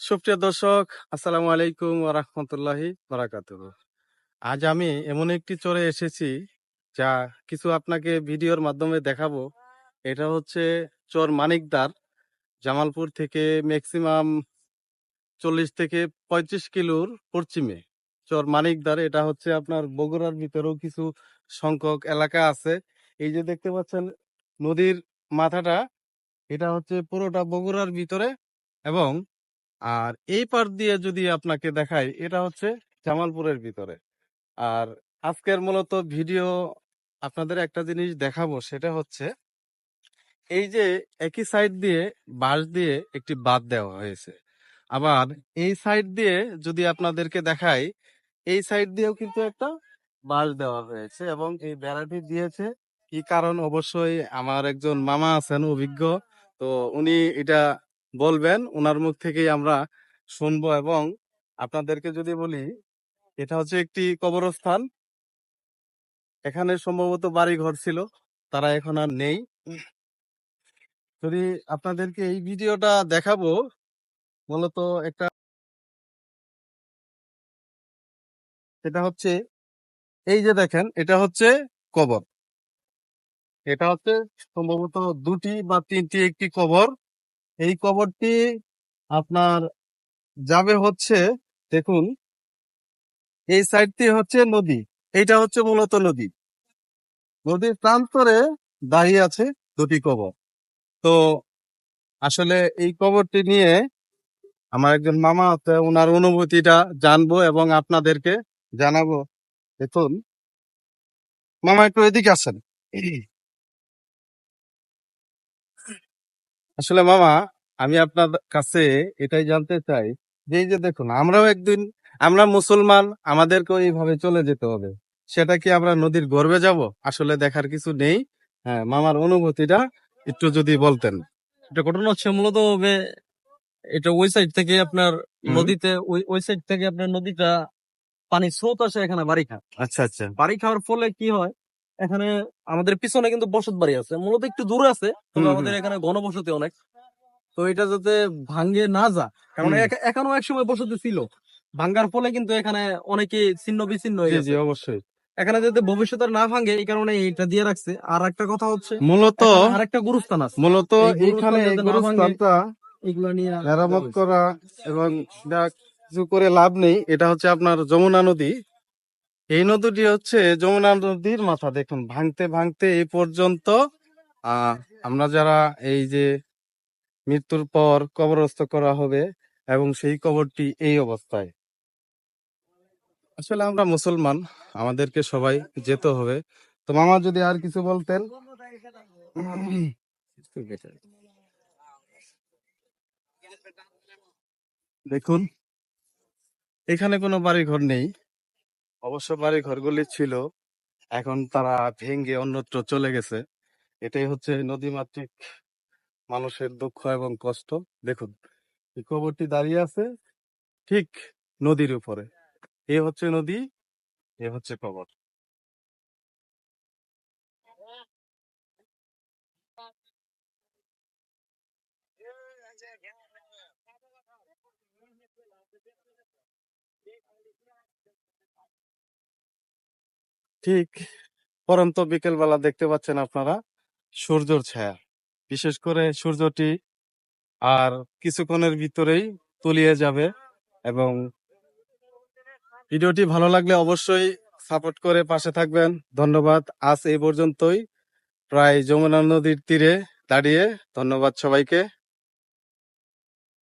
সুপ্রিয় দর্শক, আসসালামু আলাইকুম রহমতুল্লাহি বারাকাতুহ। আজ আমি এমন একটি চরে এসেছি, যা কিছু আপনাকে ভিডিওর মাধ্যমে দেখাবো। এটা হচ্ছে চর মানিকদার, জামালপুর থেকে ম্যাক্সিমাম চল্লিশ থেকে পঁয়ত্রিশ কিলোর পশ্চিমে। চর মানিকদার, এটা হচ্ছে আপনার বগুড়ার ভিতরেও কিছু সংখ্যক এলাকা আছে। এই যে দেখতে পাচ্ছেন, নদীর মাথাটা, এটা হচ্ছে পুরোটা বগুড়ার ভিতরে এবং আর এই পার দিয়ে যদি আপনাকে দেখাই, এটা হচ্ছে জামালপুরের ভিতরে। আর আজকের মূলত ভিডিও আপনাদের একটা জিনিস দেখাবো, সেটা হচ্ছে এই যে একই সাইড দিয়ে বাঁশ দিয়ে একটি বাঁধ দেওয়া হয়েছে। আবার এই সাইড দিয়ে যদি আপনাদেরকে দেখাই, এই সাইড দিয়েও কিন্তু একটা বাঁশ দেওয়া হয়েছে এবং এই বেড়াটি দিয়েছে। কি কারণ? অবশ্যই আমার একজন মামা আছেন, অভিজ্ঞ। তো উনি এটা বলবেন ওনার মুখ থেকেই আমরা শুনব এবং আপনাদেরকে যদি বলি, এটা হচ্ছে একটি কবরস্থান। এখানে সম্ভবত বাড়ি ঘর ছিল, তারা এখন আর নেই। যদি আপনাদেরকে এই ভিডিওটা দেখাবো, মূলত একটা এটা হচ্ছে, এই যে দেখেন, এটা হচ্ছে কবর। এটা হচ্ছে সম্ভবত দুটি বা তিনটি একটি কবর। এই কবরটি আপনার যাবে হচ্ছে, দেখুন, এই সাইডটি হচ্ছে নদী, এইটা হচ্ছে মূলত নদী। নদীর প্রান্তরে দাঁড়িয়ে আছে দুটি কবর। তো আসলে এই কবরটি নিয়ে আমার একজন মামা আছে ওনার অনুভূতিটা জানব এবং আপনাদেরকে জানাব। দেখুন, মামা একটু এদিকে আসেন। আসলে মামা আমি আপনার কাছে এটাই জানতে চাই যে এই যে দেখুন আমরাও একদিন আমরা মুসলমান আমাদেরকেও এইভাবে চলে যেতে হবে। সেটা কি আমরা নদীর গর্বে যাব? আসলে দেখার কিছু নেই। হ্যাঁ মামার অনুভূতিটা একটু যদি বলতেন। এটা ঘটনা হচ্ছে মূলত হবে এটা ওই সাইড থেকে আপনার নদীতে ওই ওই সাইড থেকে আপনার নদীটা পানি স্রোত আসে এখানে বাড়ি খায় আচ্ছা আচ্ছা। বাড়ি খাওয়ার ফলে কি হয় এখানে আমাদের পিছনে কিন্তু বসত বাড়ি আছে মূলত একটু দূরে আছে তবে আমাদের এখানে ঘনবসতি অনেক। তো এটা যাতে ভাঙ্গে না যা কারণ। এখনও এক সময় বসতি ছিল। ভাঙ্গার ফলে কিন্তু এখানে অনেকে ছিন্ন বিচ্ছিন্ন হয়ে গেছে। অবশ্যই। এখানে যাতে ভবিষ্যতে না ভাঙে এই কারণে এটা দিয়ে রাখছে। আর একটা কথা হচ্ছে মূলত আর একটা গুরুস্থান আছে। মূলত এই এইখানে এই গুরুস্থান যাতে না ভাঙে, গুরুস্থানটা এগুলো নিয়ে মেরামত করা এবং কিছু করে লাভ নেই এটা হচ্ছে আপনার যমুনা নদী। এই নদীটি হচ্ছে যমুনা নদীর মাথা। দেখুন, ভাঙতে ভাঙতে এই পর্যন্ত আমরা যারা এই যে মৃত্যুর পর কবরস্থ করা হবে এবং সেই কবরটি এই অবস্থায়। আসলে আমরা মুসলমান, আমাদেরকে সবাই যেতে হবে। তো মামা যদি আর কিছু বলতেন। দেখুন, এখানে কোনো বাড়ি ঘর নেই। অবশ্য বাড়ি ঘরগুলি ছিল, এখন তারা ভেঙে অন্যত্র চলে গেছে। এটাই হচ্ছে নদীমাতৃক মানুষের দুঃখ এবং কষ্ট। দেখুন, এই কবরটি দাঁড়িয়ে আছে ঠিক নদীর উপরে। এ হচ্ছে নদী, এ হচ্ছে কবর। ঠিক পরন্ত বিকেলবেলা দেখতে পাচ্ছেন আপনারা সূর্যর ছায়া। বিশেষ করে সূর্যটি আর কিছুক্ষণের ভিতরেই তলিয়ে যাবে এবং ভিডিওটি ভালো লাগলে অবশ্যই সাপোর্ট করে পাশে থাকবেন। ধন্যবাদ। আজ এই পর্যন্তই। প্রায় যমুনা নদীর তীরে দাঁড়িয়ে ধন্যবাদ সবাইকে।